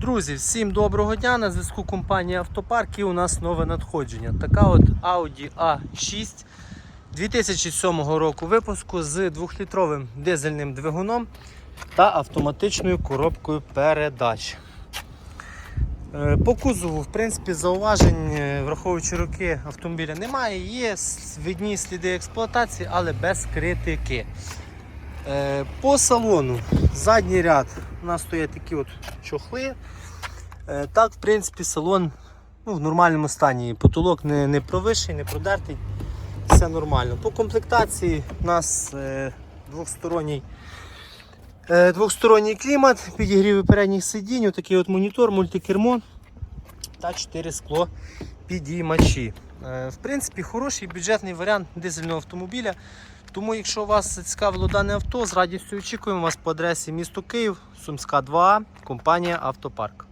Друзі, всім доброго дня! На зв'язку компанії Автопарк і у нас нове надходження. Така от Audi A6 2007 року випуску з 2-літровим дизельним двигуном та автоматичною коробкою передач. Е, По кузову, в принципі, зауважень, е, враховуючи роки автомобіля, немає. Є видні сліди експлуатації, але без критики. Е, По салону задній ряд у нас стоять такі от чохли. Е, Так, в принципі, салон ну, в нормальному стані. Потолок не, не провищий, не продертий. Все нормально. По комплектації у нас е, двохсторонній, двохсторонній клімат, підігріви передніх сидінь, такий от монітор, мультикермо та 4 скло підіймачі. В принципі, хороший бюджетний варіант дизельного автомобіля. Тому, якщо вас цікавило дане авто, з радістю очікуємо вас по адресі місто Київ, Сумська 2, компанія Автопарк.